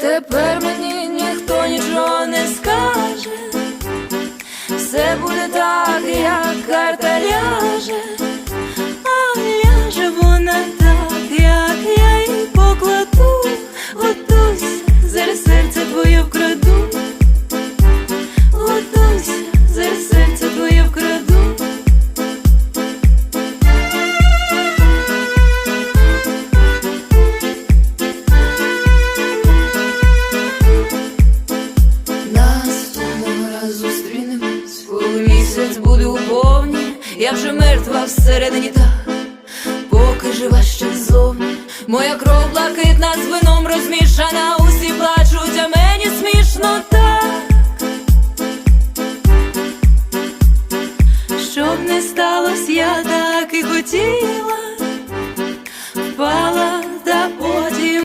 Тепер мені ніхто нічого не скаже, все буде так, як карта зустрінемось, коли місяць буде у повні, я вже мертва всередині та поки жива ще зовні, моя кров блакитна з вином розмішана, усі плачуть, а мені смішно так, щоб не сталося, я так і хотіла.